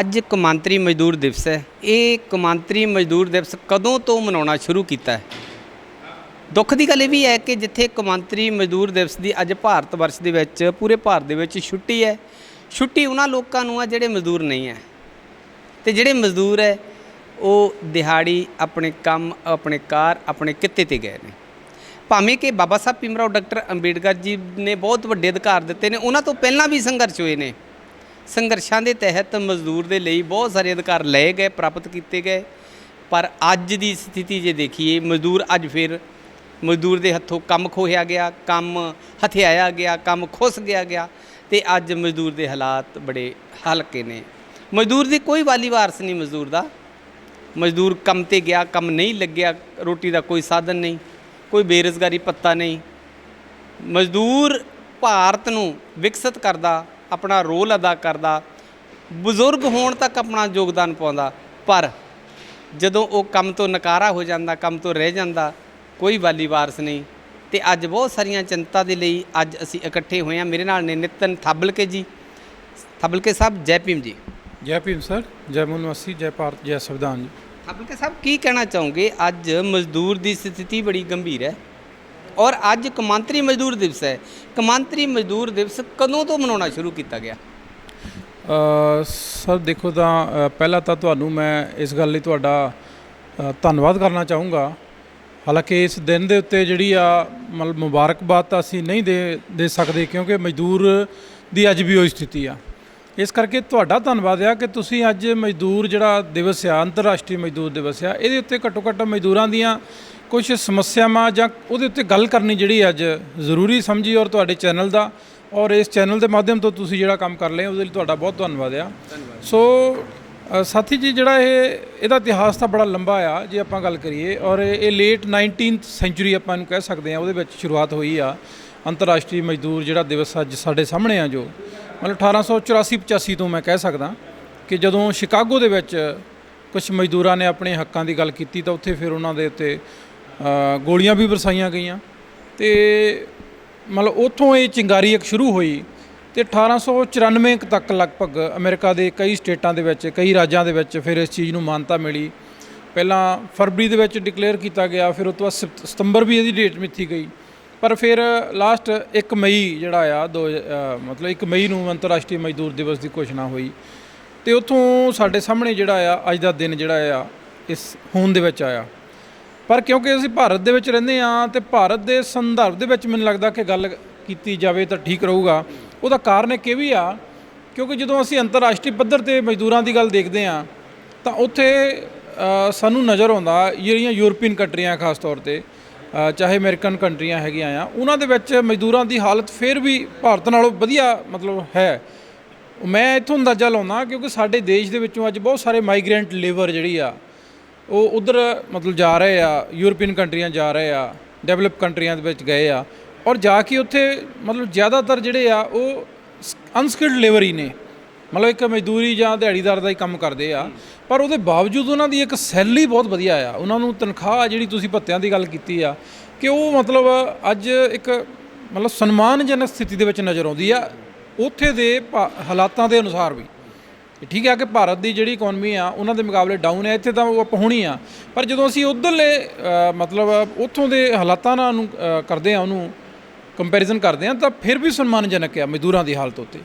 ਅੱਜ ਕੌਮਾਂਤਰੀ ਮਜ਼ਦੂਰ ਦਿਵਸ ਹੈ। ਇਹ ਕੌਮਾਂਤਰੀ ਮਜ਼ਦੂਰ ਦਿਵਸ ਕਦੋਂ ਤੋਂ ਮਨਾਉਣਾ ਸ਼ੁਰੂ ਕੀਤਾ ਹੈ? ਦੁੱਖ ਦੀ ਗੱਲ ਇਹ ਵੀ ਹੈ ਕਿ ਜਿੱਥੇ ਕੌਮਾਂਤਰੀ ਮਜ਼ਦੂਰ ਦਿਵਸ ਦੀ ਅੱਜ ਭਾਰਤ ਵਰਸ਼ ਦੇ ਵਿੱਚ, ਪੂਰੇ ਭਾਰਤ ਦੇ ਵਿੱਚ ਛੁੱਟੀ ਹੈ, ਛੁੱਟੀ ਉਹਨਾਂ ਲੋਕਾਂ ਨੂੰ ਆ ਜਿਹੜੇ ਮਜ਼ਦੂਰ ਨਹੀਂ ਹੈ। ਤੇ ਜਿਹੜੇ ਮਜ਼ਦੂਰ ਹੈ, ਉਹ ਦਿਹਾੜੀ ਆਪਣੇ ਕੰਮ, ਆਪਣੇ ਕਾਰ, ਆਪਣੇ ਕਿੱਤੇ ਤੇ ਗਏ ਨੇ। ਭਾਵੇਂ ਕਿ ਬਾਬਾ ਸਾਹਿਬ ਭੀਮਰਾਓ ਡਾਕਟਰ ਅੰਬੇਡਕਰ ਜੀ ਨੇ ਬਹੁਤ ਵੱਡੇ ਅਧਿਕਾਰ ਦਿੱਤੇ ਨੇ, ਉਹਨਾਂ ਤੋਂ ਪਹਿਲਾਂ ਵੀ ਸੰਘਰਸ਼ ਹੋਏ ਨੇ। ਸੰਘਰਸ਼ਾਂ ਦੇ ਤਹਿਤ ਮਜ਼ਦੂਰ ਦੇ ਲਈ ਬਹੁਤ ਸਾਰੇ ਅਧਿਕਾਰ ਲਏ ਗਏ, ਪ੍ਰਾਪਤ ਕੀਤੇ ਗਏ। ਪਰ ਅੱਜ ਦੀ ਸਥਿਤੀ ਜੇ ਦੇਖੀਏ, ਮਜ਼ਦੂਰ ਅੱਜ ਫਿਰ ਮਜ਼ਦੂਰ ਦੇ ਹੱਥੋਂ ਕੰਮ ਖੋਹਿਆ ਗਿਆ, ਕੰਮ ਹਥਿਆਇਆ ਗਿਆ, ਕੰਮ ਖੁੱਸ ਗਿਆ ਗਿਆ ਤੇ ਅੱਜ ਮਜ਼ਦੂਰ ਦੇ ਹਾਲਾਤ ਬੜੇ ਹਲਕੇ ਨੇ। ਮਜ਼ਦੂਰ ਦੀ ਕੋਈ ਵਾਲੀ ਵਾਰਸ ਨਹੀਂ ਮਜ਼ਦੂਰ ਦਾ। ਮਜ਼ਦੂਰ ਕੰਮ ਤੇ ਗਿਆ, ਕੰਮ ਨਹੀਂ ਲੱਗਿਆ, ਰੋਟੀ ਦਾ ਕੋਈ ਸਾਧਨ ਨਹੀਂ, ਕੋਈ ਬੇਰੁਜ਼ਗਾਰੀ ਪੱਤਾ ਨਹੀਂ। ਮਜ਼ਦੂਰ ਭਾਰਤ ਨੂੰ ਵਿਕਸਿਤ ਕਰਦਾ ਆਪਣਾ ਰੋਲ ਅਦਾ ਕਰਦਾ। ਬਜ਼ੁਰਗ ਹੋਣ ਤੱਕ ਆਪਣਾ ਯੋਗਦਾਨ ਪਾਉਂਦਾ ਪਰ ਜਦੋਂ ਉਹ ਕੰਮ ਤੋਂ ਨਕਾਰਾ ਹੋ ਜਾਂਦਾ ਕੰਮ ਤੋਂ ਰਹਿ ਜਾਂਦਾ ਕੋਈ ਵਾਲੀ ਵਾਰਸ ਨਹੀਂ। ਤੇ ਅੱਜ ਬਹੁਤ ਸਾਰੀਆਂ ਚਿੰਤਾ ਦੇ ਲਈ ਅੱਜ ਅਸੀਂ ਇਕੱਠੇ ਹੋਏ ਹਾਂ। ਮੇਰੇ ਨਾਲ ਨੇ ਨਿਤਨ ਥਾਬਲਕੇ ਜੀ। ਥਾਬਲਕੇ ਸਾਹਿਬ ਜੈ ਭੀਮ ਜੀ। ਜੈ ਭੀਮ ਸਰ ਜੈ ਮਨਵਾਸੀ ਜੈ ਭਾਰਤ ਜੈ ਸੰਵਿਧਾਨ ਜੀ। ਥਾਬਲਕੇ ਸਾਹਿਬ ਕੀ ਕਹਿਣਾ ਚਾਹੋਗੇ? ਅੱਜ ਮਜ਼ਦੂਰ ਦੀ ਸਥਿਤੀ ਬੜੀ ਗੰਭੀਰ ਹੈ। ਔਰ ਅੱਜ ਕਮਾਂਤਰੀ ਮਜ਼ਦੂਰ ਦਿਵਸ ਹੈ। ਕਮਾਂਤਰੀ ਮਜ਼ਦੂਰ ਦਿਵਸ ਕਦੋਂ ਤੋਂ ਮਨਾਉਣਾ ਸ਼ੁਰੂ ਕੀਤਾ ਗਿਆ? ਸਰ, ਦੇਖੋ ਤਾਂ ਪਹਿਲਾਂ ਤਾਂ ਤੁਹਾਨੂੰ ਮੈਂ ਇਸ ਗੱਲ ਲਈ ਤੁਹਾਡਾ ਧੰਨਵਾਦ ਕਰਨਾ ਚਾਹੂੰਗਾ। ਹਾਲਾਂਕਿ ਇਸ ਦਿਨ ਦੇ ਉੱਤੇ ਜਿਹੜੀ ਆ ਮਤਲਬ ਮੁਬਾਰਕਬਾਦ ਤਾਂ ਅਸੀਂ ਨਹੀਂ ਦੇ ਦੇ ਸਕਦੇ ਕਿਉਂਕਿ ਮਜ਼ਦੂਰ ਦੀ ਅੱਜ ਵੀ ਉਹੀ ਸਥਿਤੀ ਆ। ਇਸ ਕਰਕੇ ਤੁਹਾਡਾ ਧੰਨਵਾਦ ਆ ਕਿ ਤੁਸੀਂ ਅੱਜ ਮਜ਼ਦੂਰ ਜਿਹੜਾ ਦਿਵਸ ਆ, ਅੰਤਰਰਾਸ਼ਟਰੀ ਮਜ਼ਦੂਰ ਦਿਵਸ ਆ, ਇਹਦੇ ਉੱਤੇ ਘੱਟੋ ਘੱਟ ਮਜ਼ਦੂਰਾਂ ਦੀਆਂ ਕੁਝ ਸਮੱਸਿਆਵਾਂ ਜਾਂ ਉਹਦੇ ਉੱਤੇ ਗੱਲ ਕਰਨੀ ਜਿਹੜੀ ਅੱਜ ਜ਼ਰੂਰੀ ਸਮਝੀ ਔਰ ਤੁਹਾਡੇ ਚੈਨਲ ਦਾ ਔਰ ਇਸ ਚੈਨਲ ਦੇ ਮਾਧਿਅਮ ਤੋਂ ਤੁਸੀਂ ਜਿਹੜਾ ਕੰਮ ਕਰ ਰਹੇ ਹੋ ਉਹਦੇ ਲਈ ਤੁਹਾਡਾ ਬਹੁਤ ਧੰਨਵਾਦ ਆ। ਸੋ ਸਾਥੀ ਜੀ ਜਿਹੜਾ ਇਹ ਇਹਦਾ ਇਤਿਹਾਸ ਤਾਂ ਬੜਾ ਲੰਬਾ ਆ ਜੇ ਆਪਾਂ ਗੱਲ ਕਰੀਏ ਔਰ ਇਹ ਲੇਟ 19th ਸੈਂਚੁਰੀ ਆਪਾਂ ਇਹਨੂੰ ਕਹਿ ਸਕਦੇ ਆ ਉਹਦੇ ਵਿੱਚ ਸ਼ੁਰੂਆਤ ਹੋਈ ਆ ਅੰਤਰਰਾਸ਼ਟਰੀ ਮਜ਼ਦੂਰ ਜਿਹੜਾ ਦਿਵਸ ਅੱਜ ਸਾਡੇ ਸਾਹਮਣੇ ਆ ਜੋ ਮਤਲਬ 1884 85 ਤੋਂ ਮੈਂ ਕਹਿ ਸਕਦਾ ਕਿ ਜਦੋਂ ਸ਼ਿਕਾਗੋ ਦੇ ਵਿੱਚ ਕੁਝ ਮਜ਼ਦੂਰਾਂ ਨੇ ਆਪਣੇ ਹੱਕਾਂ ਦੀ ਗੱਲ ਕੀਤੀ ਤਾਂ ਉੱਥੇ ਫਿਰ ਉਹਨਾਂ ਦੇ ਉੱਤੇ ਗੋਲੀਆਂ ਵੀ ਵਰਸਾਈਆਂ ਗਈਆਂ। ਤੇ ਮਤਲਬ ਉੱਥੋਂ ਇਹ ਚਿੰਗਾਰੀ ਇੱਕ ਸ਼ੁਰੂ ਹੋਈ ਤੇ 1894 ਕੁ ਤੱਕ ਲਗਭਗ ਅਮਰੀਕਾ ਦੇ ਕਈ ਸਟੇਟਾਂ ਦੇ ਵਿੱਚ ਕਈ ਰਾਜਾਂ ਦੇ ਵਿੱਚ ਫਿਰ ਇਸ ਚੀਜ਼ ਨੂੰ ਮਾਨਤਾ ਮਿਲੀ। ਪਹਿਲਾਂ ਫਰਵਰੀ ਦੇ ਵਿੱਚ ਡਿਕਲੇਅਰ ਕੀਤਾ ਗਿਆ ਫਿਰ ਉਸ ਤੋਂ ਬਾਅਦ ਸਤ- ਸਤੰਬਰ ਵੀ ਇਹਦੀ ਡੇਟ ਮਿੱਥੀ ਗਈ। ਪਰ ਫਿਰ ਲਾਸਟ 1 ਮਈ ਜਿਹੜਾ ਆ ਦੋ ਅ, ਮਤਲਬ 1 ਮਈ ਨੂੰ ਅੰਤਰਰਾਸ਼ਟਰੀ ਮਜ਼ਦੂਰ ਦਿਵਸ ਦੀ ਘੋਸ਼ਣਾ ਹੋਈ। ਤੇ ਉੱਥੋਂ ਸਾਡੇ ਸਾਹਮਣੇ ਜਿਹੜਾ ਆ ਅੱਜ ਦਾ ਦਿਨ ਜਿਹੜਾ ਆ ਇਸ ਹੋਣ ਦੇ ਵਿੱਚ ਆਇਆ। ਪਰ ਕਿਉਂਕਿ ਅਸੀਂ ਭਾਰਤ ਦੇ ਵਿੱਚ ਰਹਿੰਦੇ ਆ ਤੇ ਭਾਰਤ ਦੇ ਸੰਦਰਭ ਦੇ ਵਿੱਚ ਮੈਨੂੰ ਲੱਗਦਾ ਕਿ ਗੱਲ ਕੀਤੀ ਜਾਵੇ ਤਾਂ ਠੀਕ ਰਹੂਗਾ। ਉਹਦਾ ਕਾਰਨ ਇੱਕ ਇਹ ਵੀ ਆ, ਕਿਉਂਕਿ ਜਦੋਂ ਅਸੀਂ ਅੰਤਰਰਾਸ਼ਟਰੀ ਪੱਧਰ ਤੇ ਮਜ਼ਦੂਰਾਂ ਦੀ ਗੱਲ ਦੇਖਦੇ ਆ ਤਾਂ ਉੱਥੇ ਸਾਨੂੰ ਨਜ਼ਰ ਆਉਂਦਾ ਜਿਹੜੀਆਂ ਯੂਰਪੀਅਨ ਕੰਟਰੀਆਂ ਖਾਸ ਤੌਰ ਤੇ ਚਾਹੇ ਅਮਰੀਕਨ ਕੰਟਰੀਆਂ ਹੈਗੀਆਂ ਆ, ਉਹਨਾਂ ਦੇ ਵਿੱਚ ਮਜ਼ਦੂਰਾਂ ਦੀ ਹਾਲਤ ਫਿਰ ਵੀ ਭਾਰਤ ਨਾਲੋਂ ਵਧੀਆ ਮਤਲਬ ਹੈ। ਮੈਂ ਇੱਥੋਂ ਅੰਦਾਜ਼ਾ ਲਾਉਣਾ ਕਿਉਂਕਿ ਸਾਡੇ ਦੇਸ਼ ਦੇ ਵਿੱਚੋਂ ਅੱਜ ਬਹੁਤ ਸਾਰੇ ਮਾਈਗ੍ਰੈਂਟ ਲੇਬਰ ਜਿਹੜੀ ਆ ਉਹ ਉਧਰ ਮਤਲਬ ਜਾ ਰਹੇ ਆ, ਯੂਰਪੀਅਨ ਕੰਟਰੀਆਂ ਜਾ ਰਹੇ ਆ, ਡਿਵੈਲਪ ਕੰਟਰੀਆਂ ਦੇ ਵਿੱਚ ਗਏ ਆ ਔਰ ਜਾ ਕੇ ਉੱਥੇ ਮਤਲਬ ਜ਼ਿਆਦਾਤਰ ਜਿਹੜੇ ਆ ਉਹ ਅਨਸਕਿਲਡ ਲੇਬਰ ਹੀ ਨੇ। ਮਤਲਬ ਇੱਕ ਮਜ਼ਦੂਰੀ ਜਾਂ ਦਿਹਾੜੀਦਾਰ ਦਾ ਹੀ ਕੰਮ ਕਰਦੇ ਆ। ਪਰ ਉਹਦੇ ਬਾਵਜੂਦ ਉਹਨਾਂ ਦੀ ਇੱਕ ਸੈਲਰੀ ਬਹੁਤ ਵਧੀਆ ਆ। ਉਹਨਾਂ ਨੂੰ ਤਨਖਾਹ ਜਿਹੜੀ ਤੁਸੀਂ ਭੱਤਿਆਂ ਦੀ ਗੱਲ ਕੀਤੀ ਆ ਕਿ ਉਹ ਮਤਲਬ ਅੱਜ ਇੱਕ ਮਤਲਬ ਸਨਮਾਨਜਨਕ ਸਥਿਤੀ ਦੇ ਵਿੱਚ ਨਜ਼ਰ ਆਉਂਦੀ ਆ। ਉੱਥੇ ਦੇ ਭਾ- ਹਾਲਾਤਾਂ ਦੇ ਅਨੁਸਾਰ ਵੀ। ਠੀਕ ਹੈ ਕਿ ਭਾਰਤ ਦੀ ਜਿਹੜੀ ਇਕਨੋਮੀ ਆ, ਉਹਨਾਂ ਦੇ ਮੁਕਾਬਲੇ ਡਾਊਨ ਹੈ ਇੱਥੇ ਤਾਂ ਉਹ ਆਪਾਂ ਹੋਣੀ ਆ। ਪਰ ਜਦੋਂ ਅਸੀਂ ਉਧਰਲੇ ਮਤਲਬ ਉੱਥੋਂ ਦੇ ਹਾਲਾਤਾਂ ਨਾਲ ਨੂੰ ਕਰਦੇ ਆ, ਉਹਨੂੰ ਕੰਪੈਰੀਜ਼ਨ ਕਰਦੇ ਆ, ਤਾਂ ਫਿਰ ਵੀ ਸਨਮਾਨਜਨਕ ਆ ਮਜ਼ਦੂਰਾਂ ਦੀ ਹਾਲਤ ਉੱਤੇ,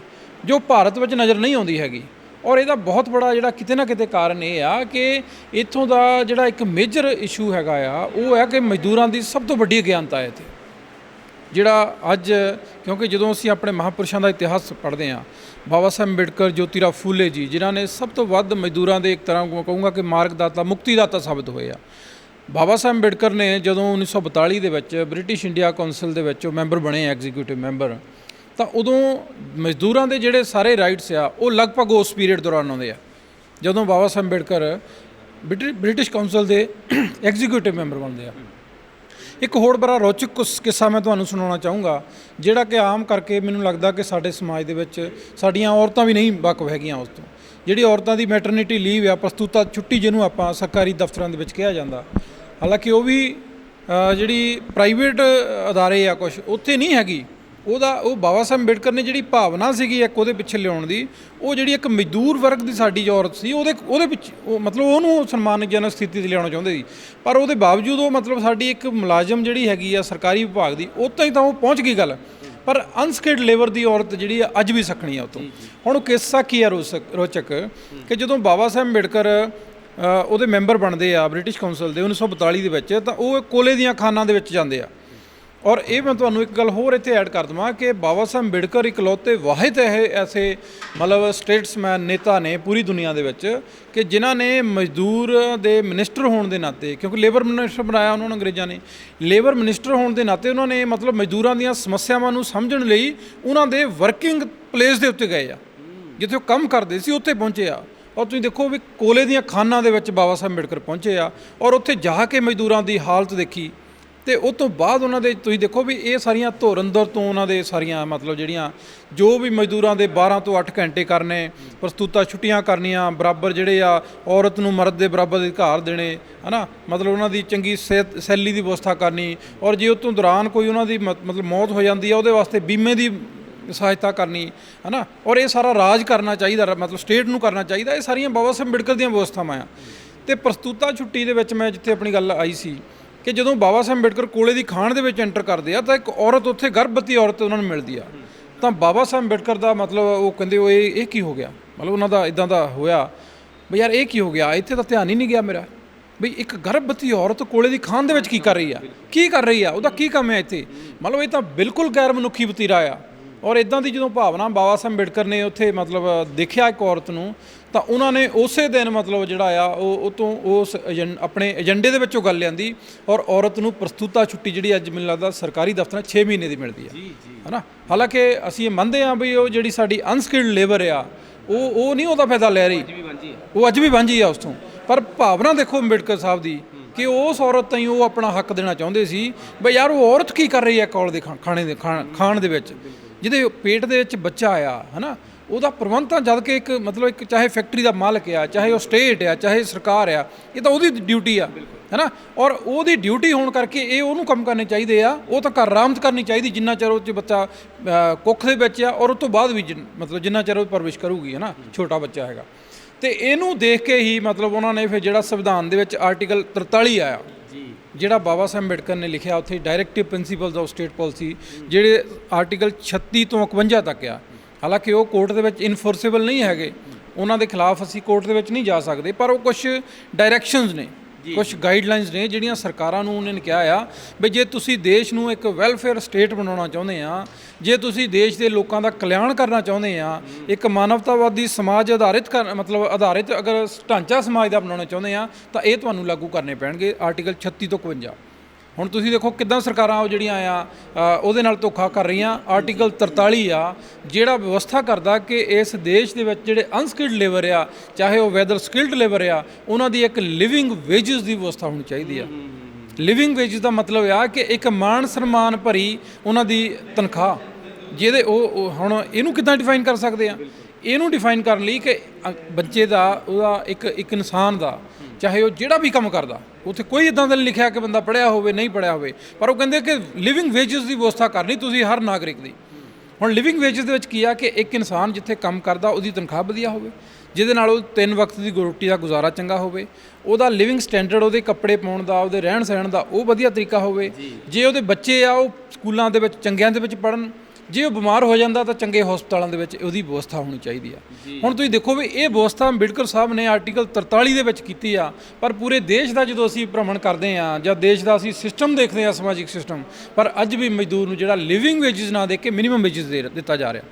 ਜੋ ਭਾਰਤ ਵਿੱਚ ਨਜ਼ਰ ਨਹੀਂ ਆਉਂਦੀ ਹੈਗੀ। ਔਰ ਇਹਦਾ ਬਹੁਤ ਬੜਾ ਜਿਹੜਾ ਕਿਤੇ ਨਾ ਕਿਤੇ ਕਾਰਨ ਇਹ ਆ ਕਿ ਇੱਥੋਂ ਦਾ ਜਿਹੜਾ ਇੱਕ ਮੇਜਰ ਇਸ਼ੂ ਹੈਗਾ ਆ, ਉਹ ਹੈ ਕਿ ਮਜ਼ਦੂਰਾਂ ਦੀ ਸਭ ਤੋਂ ਵੱਡੀ ਅਗਿਆਨਤਾ ਹੈ ਇੱਥੇ। ਜਿਹੜਾ ਅੱਜ, ਕਿਉਂਕਿ ਜਦੋਂ ਅਸੀਂ ਆਪਣੇ ਮਹਾਪੁਰਸ਼ਾਂ ਦਾ ਇਤਿਹਾਸ ਪੜ੍ਹਦੇ ਹਾਂ, ਬਾਬਾ ਸਾਹਿਬ ਅੰਬੇਡਕਰ ਜੋਤੀਰਾਓ ਫੂਲੇ ਜੀ, ਜਿਨ੍ਹਾਂ ਨੇ ਸਭ ਤੋਂ ਵੱਧ ਮਜ਼ਦੂਰਾਂ ਦੇ ਇੱਕ ਤਰ੍ਹਾਂ ਕਹੂੰਗਾ ਕਿ ਮਾਰਗਦਾਤਾ, ਮੁਕਤੀਦਾਤਾ ਸਾਬਤ ਹੋਏ ਆ। ਬਾਬਾ ਸਾਹਿਬ ਅੰਬੇਡਕਰ ਨੇ ਜਦੋਂ 1942 ਦੇ ਵਿੱਚ ਬ੍ਰਿਟਿਸ਼ ਇੰਡੀਆ ਕੌਂਸਲ ਦੇ ਵਿੱਚ ਉਹ ਮੈਂਬਰ ਬਣੇ, ਐਗਜ਼ੀਕਿਊਟਿਵ ਮੈਂਬਰ, ਤਾਂ ਉਦੋਂ ਮਜ਼ਦੂਰਾਂ ਦੇ ਜਿਹੜੇ ਸਾਰੇ ਰਾਈਟਸ ਆ, ਉਹ ਲਗਭਗ ਉਸ ਪੀਰੀਅਡ ਦੌਰਾਨ ਆਉਂਦੇ ਆ। ਜਦੋਂ Baba Sahib Ambedkar British- British council ਦੇ ਐਗਜ਼ੀਕਿਊਟਿਵ ਮੈਂਬਰ ਬਣਦੇ ਆ। ਇੱਕ ਹੋਰ ਬੜਾ ਰੋਚਕ ਕੁਸ- ਕਿੱਸਾ ਮੈਂ ਤੁਹਾਨੂੰ ਸੁਣਾਉਣਾ ਚਾਹੂੰਗਾ, ਜਿਹੜਾ ਕਿ ਆਮ ਕਰਕੇ ਮੈਨੂੰ ਲੱਗਦਾ ਕਿ ਸਾਡੇ ਸਮਾਜ ਦੇ ਵਿੱਚ ਸਾਡੀਆਂ ਔਰਤਾਂ ਵੀ ਨਹੀਂ ਵਾਕਫ ਹੈਗੀਆਂ ਉਸ ਤੋਂ। ਜਿਹੜੀ ਔਰਤਾਂ ਦੀ ਮੈਟਰਨਿਟੀ ਲੀਵ ਆ, ਪ੍ਰਸਤੂਤਾ ਛੁੱਟੀ ਜਿਹਨੂੰ ਆਪਾਂ ਸਰਕਾਰੀ ਦਫ਼ਤਰਾਂ ਦੇ ਵਿੱਚ ਕਿਹਾ ਜਾਂਦਾ। ਹਾਲਾਂਕਿ ਉਹ ਵੀ ਜਿਹੜੀ ਪ੍ਰਾਈਵੇਟ ਅਦਾਰੇ ਆ ਕੁਝ ਉੱਥੇ ਨਹੀਂ ਹੈਗੀ। ਉਹਦਾ ਉਹ ਬਾਬਾ ਸਾਹਿਬ ਅੰਬੇਡਕਰ ਨੇ ਜਿਹੜੀ ਭਾਵਨਾ ਸੀਗੀ ਇੱਕ ਉਹਦੇ ਪਿੱਛੇ ਲਿਆਉਣ ਦੀ, ਉਹ ਜਿਹੜੀ ਇੱਕ ਮਜ਼ਦੂਰ ਵਰਗ ਦੀ ਸਾਡੀ ਔਰਤ ਸੀ, ਉਹਦੇ ਉਹਦੇ ਵਿੱਚ ਉਹ ਮਤਲਬ ਉਹਨੂੰ ਸਨਮਾਨਜਨਕ ਸਥਿਤੀ ਤੇ ਲਿਆਉਣਾ ਚਾਹੁੰਦੇ ਸੀ। ਪਰ ਉਹਦੇ ਬਾਵਜੂਦ ਉਹ ਮਤਲਬ ਸਾਡੀ ਇੱਕ ਮੁਲਾਜ਼ਮ ਜਿਹੜੀ ਹੈਗੀ ਆ ਸਰਕਾਰੀ ਵਿਭਾਗ ਦੀ ਉਹ ਤਾਂ ਹੀ ਤਾਂ ਉਹ ਪਹੁੰਚ ਗਈ ਗੱਲ। ਪਰ ਅਨਸਕਿਲਡ ਲੇਬਰ ਦੀ ਔਰਤ ਜਿਹੜੀ ਆ ਅੱਜ ਵੀ ਸਖਣੀ ਆ ਉਤੋਂ ਹੁਣ ਉਹ ਕਿੱਸਾ ਕੀ ਆ ਰੋਸਕ- ਰੋਚਕ ਕਿ ਜਦੋਂ ਬਾਬਾ ਸਾਹਿਬ ਅੰਬੇਡਕਰ ਉਹਦੇ ਮੈਂਬਰ ਬਣਦੇ ਆ ਬ੍ਰਿਟਿਸ਼ ਕਾਉਂਸਲ ਦੇ 1942 ਦੇ ਵਿੱਚ, ਤਾਂ ਉਹ ਕੋਲੇ ਦੀਆਂ ਖਾਨਾਂ ਦੇ ਵਿੱਚ ਜਾਂਦੇ ਆ। ਔਰ ਇਹ ਮੈਂ ਤੁਹਾਨੂੰ ਇੱਕ ਗੱਲ ਹੋਰ ਇੱਥੇ ਐਡ ਕਰ ਦਵਾਂ ਕਿ ਬਾਬਾ ਸਾਹਿਬ ਅੰਬੇਡਕਰ ਇਕਲੌਤੇ ਵਾਹਿਦ ਇਹ ਐਸੇ ਮਤਲਬ ਸਟੇਟਸਮੈਨ ਨੇਤਾ ਨੇ ਪੂਰੀ ਦੁਨੀਆ ਦੇ ਵਿੱਚ ਕਿ ਜਿਨ੍ਹਾਂ ਨੇ ਮਜ਼ਦੂਰ ਦੇ ਮਿਨਿਸਟਰ ਹੋਣ ਦੇ ਨਾਤੇ, ਕਿਉਂਕਿ ਲੇਬਰ ਮਿਨਿਸਟਰ ਬਣਾਇਆ ਉਹਨਾਂ ਨੂੰ ਅੰਗਰੇਜ਼ਾਂ ਨੇ ਲੇਬਰ ਮਿਨਿਸਟਰ ਹੋਣ ਦੇ ਨਾਤੇ ਉਹਨਾਂ ਨੇ ਮਤਲਬ ਮਜ਼ਦੂਰਾਂ ਦੀਆਂ ਸਮੱਸਿਆਵਾਂ ਨੂੰ ਸਮਝਣ ਲਈ ਉਹਨਾਂ ਦੇ ਵਰਕਿੰਗ ਪਲੇਸ ਦੇ ਉੱਤੇ ਗਏ ਆ। ਜਿੱਥੇ ਉਹ ਕੰਮ ਕਰਦੇ ਸੀ, ਉੱਥੇ ਪਹੁੰਚੇ ਆ। ਔਰ ਤੁਸੀਂ ਦੇਖੋ ਵੀ ਕੋਲੇ ਦੀਆਂ ਖਾਨਾਂ ਦੇ ਵਿੱਚ ਬਾਬਾ ਸਾਹਿਬ ਅੰਬੇਡਕਰ ਪਹੁੰਚੇ ਆ ਔਰ ਉੱਥੇ ਜਾ ਕੇ ਮਜ਼ਦੂਰਾਂ ਦੀ ਹਾਲਤ ਦੇਖੀ। ਤੇ ਉਸ ਤੋਂ ਬਾਅਦ ਉਹਨਾਂ ਦੇ ਤੁਸੀਂ ਦੇਖੋ ਵੀ ਇਹ ਸਾਰੀਆਂ ਧੁਰ ਅੰਦਰ ਤੋਂ ਉਹਨਾਂ ਦੇ ਸਾਰੀਆਂ ਮਤਲਬ ਜਿਹੜੀਆਂ ਜੋ ਵੀ ਮਜ਼ਦੂਰਾਂ ਦੇ 12 ਤੋਂ 8 ਘੰਟੇ ਕਰਨੇ, ਪ੍ਰਸਤੂਤਾ ਛੁੱਟੀਆਂ ਕਰਨੀਆਂ, ਬਰਾਬਰ ਜਿਹੜੇ ਆ ਔਰਤ ਨੂੰ ਮਰਦ ਦੇ ਬਰਾਬਰ ਅਧਿਕਾਰ ਦੇਣੇ, ਹਨਾ? ਮਤਲਬ ਉਹਨਾਂ ਦੀ ਚੰਗੀ ਸਿਹਤ, ਸੈਲੀ ਦੀ ਵਿਵਸਥਾ ਕਰਨੀ ਔਰ ਜੇ ਉਸ ਤੋਂ ਦੌਰਾਨ ਕੋਈ ਉਹਨਾਂ ਦੀ ਮਤ- ਮਤਲਬ ਮੌਤ ਹੋ ਜਾਂਦੀ ਆ, ਉਹਦੇ ਵਾਸਤੇ ਬੀਮੇ ਦੀ ਸਹਾਇਤਾ ਕਰਨੀ, ਹਨਾ? ਔਰ ਇਹ ਸਾਰਾ ਰਾਜ ਕਰਨਾ ਚਾਹੀਦਾ ਮਤਲਬ ਸਟੇਟ ਨੂੰ ਕਰਨਾ ਚਾਹੀਦਾ, ਇਹ ਸਾਰੀਆਂ ਬਾਬਾ ਸਾਹਿਬ ਅੰਬੇਡਕਰ ਦੀਆਂ ਵਿਵਸਥਾਵਾਂ ਆ। ਤੇ ਪ੍ਰਸਤੂਤਾ ਛੁੱਟੀ ਦੇ ਵਿੱਚ ਮੈਂ ਜਿੱਥੇ ਆਪਣੀ ਗੱਲ ਆਈ ਸੀ ਕਿ ਜਦੋਂ ਬਾਬਾ ਸਾਹਿਬ ਅੰਬੇਡਕਰ ਕੋਲੇ ਦੀ ਖਾਣ ਦੇ ਵਿੱਚ ਐਂਟਰ ਕਰਦੇ ਆ, ਤਾਂ ਇੱਕ ਔਰਤ ਉੱਥੇ ਗਰਭਵਤੀ ਔਰਤ ਉਹਨਾਂ ਨੂੰ ਮਿਲਦੀ ਆ। ਤਾਂ ਬਾਬਾ ਸਾਹਿਬ ਅੰਬੇਡਕਰ ਦਾ ਮਤਲਬ ਉਹ ਕਹਿੰਦੇ ਉਹ ਇਹ ਇਹ ਕੀ ਹੋ ਗਿਆ? ਮਤਲਬ ਉਹਨਾਂ ਦਾ ਇਦਾਂ ਦਾ ਹੋਇਆ ਵੀ ਯਾਰ ਇਹ ਕੀ ਹੋ ਗਿਆ? ਇੱਥੇ ਤਾਂ ਧਿਆਨ ਹੀ ਨਹੀਂ ਗਿਆ ਮੇਰਾ। ਬਈ ਇੱਕ ਗਰਭਵਤੀ ਔਰਤ ਕੋਲੇ ਦੀ ਖਾਣ ਦੇ ਵਿੱਚ ਕੀ ਕਰ ਰਹੀ ਆ? ਕੀ ਕਰ ਰਹੀ ਆ? ਉਹਦਾ ਕੀ ਕੰਮ ਹੈ ਇੱਥੇ? ਮਤਲਬ ਇਹ ਤਾਂ ਬਿਲਕੁਲ ਗੈਰ ਮਨੁੱਖੀ ਵਤੀਰਾ ਆ। ਔਰ ਇਦਾਂ ਦੀ ਜਦੋਂ ਭਾਵਨਾ ਬਾਬਾ ਸਾਹਿਬ ਅੰਬੇਡਕਰ ਨੇ ਉੱਥੇ ਮਤਲਬ ਦੇਖਿਆ ਇੱਕ ਔਰਤ ਨੂੰ ਤਾਂ ਉਹਨਾਂ ਨੇ ਉਸੇ ਦਿਨ ਮਤਲਬ ਜਿਹੜਾ ਆ ਉਹ ਉਹ ਤੋਂ ਉਸ ਆਪਣੇ ਏਜੰਡੇ ਦੇ ਵਿੱਚੋਂ ਗੱਲ ਲਿਆਂਦੀ ਔਰ ਔਰਤ ਨੂੰ ਪ੍ਰਸਤੂਤਾ ਛੁੱਟੀ ਜਿਹੜੀ ਅੱਜ ਮੈਨੂੰ ਲੱਗਦਾ ਸਰਕਾਰੀ ਦਫ਼ਤਰਾਂ 6 ਮਹੀਨੇ ਦੀ ਮਿਲਦੀ ਆ। ਜੀ ਜੀ। ਹਨਾ? ਹਾਲਾਂਕਿ ਅਸੀਂ ਇਹ ਮੰਨਦੇ ਆ ਵੀ ਉਹ ਜਿਹੜੀ ਸਾਡੀ ਅਨਸਕਿਲਡ ਲੇਬਰ ਆ ਉਹ ਉਹ ਨਹੀਂ ਉਹਦਾ ਫਾਇਦਾ ਲੈ ਰਹੀ। ਉਹ ਅੱਜ ਵੀ ਵਾਂਝੀ ਆ। ਉਸ ਤੋਂ। ਪਰ ਭਾਵਨਾ ਦੇਖੋ ਅੰਬੇਡਕਰ ਸਾਹਿਬ ਦੀ ਕਿ ਉਸ ਔਰਤ ਤਾਈਂ ਉਹ ਆਪਣਾ ਹੱਕ ਦੇਣਾ ਚਾਹੁੰਦੇ ਸੀ ਬਈ ਯਾਰ ਉਹ ਔਰਤ ਕੀ ਕਰ ਰਹੀ ਹੈ ਕੌਲ ਦੇ ਖਾਣੇ ਦੇ ਖਾਣ ਖਾਣ ਦੇ ਵਿੱਚ? ਜਿਹਦੇ ਪੇਟ ਦੇ ਵਿੱਚ ਬੱਚਾ ਆਇਆ ਹਨਾ? ਉਹਦਾ ਪ੍ਰਬੰਧ ਤਾਂ ਜਦ ਕਿ ਇੱਕ ਮਤਲਬ ਇੱਕ ਚਾਹੇ ਫੈਕਟਰੀ ਦਾ ਮਾਲਕ ਆ ਚਾਹੇ ਉਹ ਸਟੇਟ ਆ ਚਾਹੇ ਸਰਕਾਰ ਆ ਇਹ ਤਾਂ ਉਹਦੀ ਡਿਊਟੀ ਆ ਹੈਨਾ? ਔਰ ਉਹਦੀ ਡਿਊਟੀ ਹੋਣ ਕਰਕੇ ਇਹ ਉਹਨੂੰ ਕੰਮ ਕਰਨੇ ਚਾਹੀਦੇ ਆ ਉਹ ਤਾਂ ਘਰ ਆਰਾਮਤ ਕਰਨੀ ਚਾਹੀਦੀ ਜਿੰਨਾ ਚਿਰ ਉਹ 'ਚ ਬੱਚਾ ਕੁੱਖ ਦੇ ਵਿੱਚ ਆ ਔਰ ਉਸ ਤੋਂ ਬਾਅਦ ਵੀ ਮਤਲਬ ਜਿੰਨਾ ਚਿਰ ਉਹ ਪਰਵਿਸ਼ ਕਰੂਗੀ ਹੈਨਾ? ਛੋਟਾ ਬੱਚਾ ਹੈਗਾ। ਤੇ ਇਹਨੂੰ ਦੇਖ ਕੇ ਹੀ ਮਤਲਬ ਉਹਨਾਂ ਨੇ ਫਿਰ ਜਿਹੜਾ ਸੰਵਿਧਾਨ ਦੇ ਵਿੱਚ ਆਰਟੀਕਲ 43 ਆਇਆ ਜੀ। ਜਿਹੜਾ ਬਾਬਾ ਸਾਹਿਬ ਅੰਬੇਡਕਰ ਨੇ ਲਿਖਿਆ ਉੱਥੇ directive principles of state policy ਜਿਹੜੇ ਆਰਟੀਕਲ 36 ਤੋਂ 51 ਤੱਕ ਆ ਹਾਲਾਂਕਿ ਉਹ ਕੋਰਟ ਦੇ ਵਿੱਚ ਇਨਫੋਰਸੇਬਲ ਨਹੀਂ ਹੈਗੇ। ਉਹਨਾਂ ਦੇ ਖਿਲਾਫ ਅਸੀਂ ਕੋਰਟ ਦੇ ਵਿੱਚ ਨਹੀਂ ਜਾ ਸਕਦੇ ਪਰ ਉਹ ਕੁਝ ਡਾਇਰੈਕਸ਼ਨਸ ਨੇ ਕੁਝ ਗਾਈਡਲਾਈਨਸ ਨੇ ਜਿਹੜੀਆਂ ਸਰਕਾਰਾਂ ਨੂੰ ਉਹਨਾਂ ਨੇ ਕਿਹਾ ਆ ਵੀ ਜੇ ਤੁਸੀਂ ਦੇਸ਼ ਨੂੰ ਇੱਕ ਵੈਲਫੇਅਰ ਸਟੇਟ ਬਣਾਉਣਾ ਚਾਹੁੰਦੇ ਆ ਜੇ ਤੁਸੀਂ ਦੇਸ਼ ਦੇ ਲੋਕਾਂ ਦਾ ਕਲਿਆਣ ਕਰਨਾ ਚਾਹੁੰਦੇ ਆ ਇੱਕ ਮਾਨਵਤਾਵਾਦੀ ਸਮਾਜ ਆਧਾਰਿਤ ਮਤਲਬ ਆਧਾਰਿਤ ਅਗਰ ਢਾਂਚਾ ਸਮਾਜ ਦਾ ਬਣਾਉਣਾ ਚਾਹੁੰਦੇ ਆ ਤਾਂ ਇਹ ਤੁਹਾਨੂੰ ਲਾਗੂ ਕਰਨੇ ਪੈਣਗੇ ਆਰਟੀਕਲ 36 ਤੋਂ 51 ਹੁਣ ਤੁਸੀਂ ਦੇਖੋ ਕਿੱਦਾਂ ਸਰਕਾਰਾਂ ਉਹ ਜਿਹੜੀਆਂ ਆ ਉਹਦੇ ਨਾਲ ਧੋਖਾ ਕਰ ਰਹੀਆਂ। ਆਰਟੀਕਲ 43 ਆ, ਜਿਹੜਾ ਵਿਵਸਥਾ ਕਰਦਾ ਕਿ ਇਸ ਦੇਸ਼ ਦੇ ਵਿੱਚ ਜਿਹੜੇ ਅਨਸਕਿਲਡ ਲੇਬਰ ਆ, ਚਾਹੇ ਉਹ ਵੈਦਰ ਸਕਿਲਡ ਲੇਬਰ ਆ, ਉਹਨਾਂ ਦੀ ਇੱਕ ਲਿਵਿੰਗ ਵੇਜਸ ਦੀ ਵਿਵਸਥਾ ਹੋਣੀ ਚਾਹੀਦੀ ਆ। ਲਿਵਿੰਗ ਵੇਜਸ ਦਾ ਮਤਲਬ ਆ ਕਿ ਇੱਕ ਮਾਣ ਸਨਮਾਨ ਭਰੀ ਉਹਨਾਂ ਦੀ ਤਨਖਾਹ, ਜਿਹਦੇ ਉਹ ਹੁਣ ਇਹਨੂੰ ਕਿੱਦਾਂ ਡਿਫਾਈਨ ਕਰ ਸਕਦੇ ਆ? ਇਹਨੂੰ ਡਿਫਾਈਨ ਕਰਨ ਲਈ ਕਿ ਬੱਚੇ ਦਾ, ਉਹਦਾ ਇੱਕ ਇੱਕ ਇਨਸਾਨ ਦਾ ਚਾਹੇ ਉਹ ਜਿਹੜਾ ਵੀ ਕੰਮ ਕਰਦਾ ਉੱਥੇ ਕੋਈ ਇਦਾਂ ਦਾ ਨਹੀਂ ਲਿਖਿਆ ਕਿ ਬੰਦਾ ਪੜਿਆ ਹੋਵੇ ਨਹੀਂ ਪੜਿਆ ਹੋਵੇ ਪਰ ਉਹ ਕਹਿੰਦੇ ਕਿ ਲਿਵਿੰਗ ਵੇਜਸ ਦੀ ਵਿਵਸਥਾ ਕਰਨੀ ਤੁਸੀਂ ਹਰ ਨਾਗਰਿਕ ਦੀ। ਹੁਣ ਲਿਵਿੰਗ ਵੇਜਸ ਦੇ ਵਿੱਚ ਕੀ ਆ ਕਿ ਇੱਕ ਇਨਸਾਨ ਜਿੱਥੇ ਕੰਮ ਕਰਦਾ ਉਹਦੀ ਤਨਖਾਹ ਵਧੀਆ ਹੋਵੇ ਜਿਹਦੇ ਨਾਲ ਉਹ ਤਿੰਨ ਵਕਤ ਦੀ ਰੋਟੀ ਦਾ ਗੁਜ਼ਾਰਾ ਚੰਗਾ ਹੋਵੇ ਉਹਦਾ ਲਿਵਿੰਗ ਸਟੈਂਡਰਡ ਉਹਦੇ ਕੱਪੜੇ ਪਾਉਣ ਦਾ ਉਹਦੇ ਰਹਿਣ ਸਹਿਣ ਦਾ ਉਹ ਵਧੀਆ ਤਰੀਕਾ ਹੋਵੇ। ਜੇ। ਉਹਦੇ ਬੱਚੇ ਆ ਉਹ ਸਕੂਲਾਂ ਦੇ ਵਿੱਚ ਚੰਗਿਆਂ ਦੇ ਵਿੱਚ ਪੜਨ ਜੇ ਉਹ ਬਿਮਾਰ ਹੋ ਜਾਂਦਾ ਤਾਂ ਚੰਗੇ ਹਸਪਤਾਲਾਂ ਦੇ ਵਿੱਚ ਉਹਦੀ ਵਿਵਸਥਾ ਹੋਣੀ ਚਾਹੀਦੀ ਆ। ਹੁਣ ਤੁਸੀਂ ਦੇਖੋ ਵੀ ਇਹ ਵਿਵਸਥਾ ਅੰਬੇਡਕਰ ਸਾਹਿਬ ਨੇ ਆਰਟੀਕਲ 43 ਦੇ ਵਿੱਚ ਕੀਤੀ ਆ ਪਰ ਪੂਰੇ ਦੇਸ਼ ਦਾ ਜਦੋਂ ਅਸੀਂ ਭ੍ਰਮਣ ਕਰਦੇ ਆ ਜਾਂ ਦੇਸ਼ ਦਾ ਅਸੀਂ ਸਿਸਟਮ ਦੇਖਦੇ ਆ ਸਮਾਜਿਕ ਸਿਸਟਮ ਪਰ ਅੱਜ ਵੀ ਮਜ਼ਦੂਰ ਨੂੰ ਜਿਹੜਾ ਲਿਵਿੰਗ ਵੇਜਸ ਨਾ ਦੇ ਕੇ ਮਿਨੀਮਮ ਵੇਜਸ ਦੇ ਦਿੱਤਾ ਜਾ ਰਿਹਾ।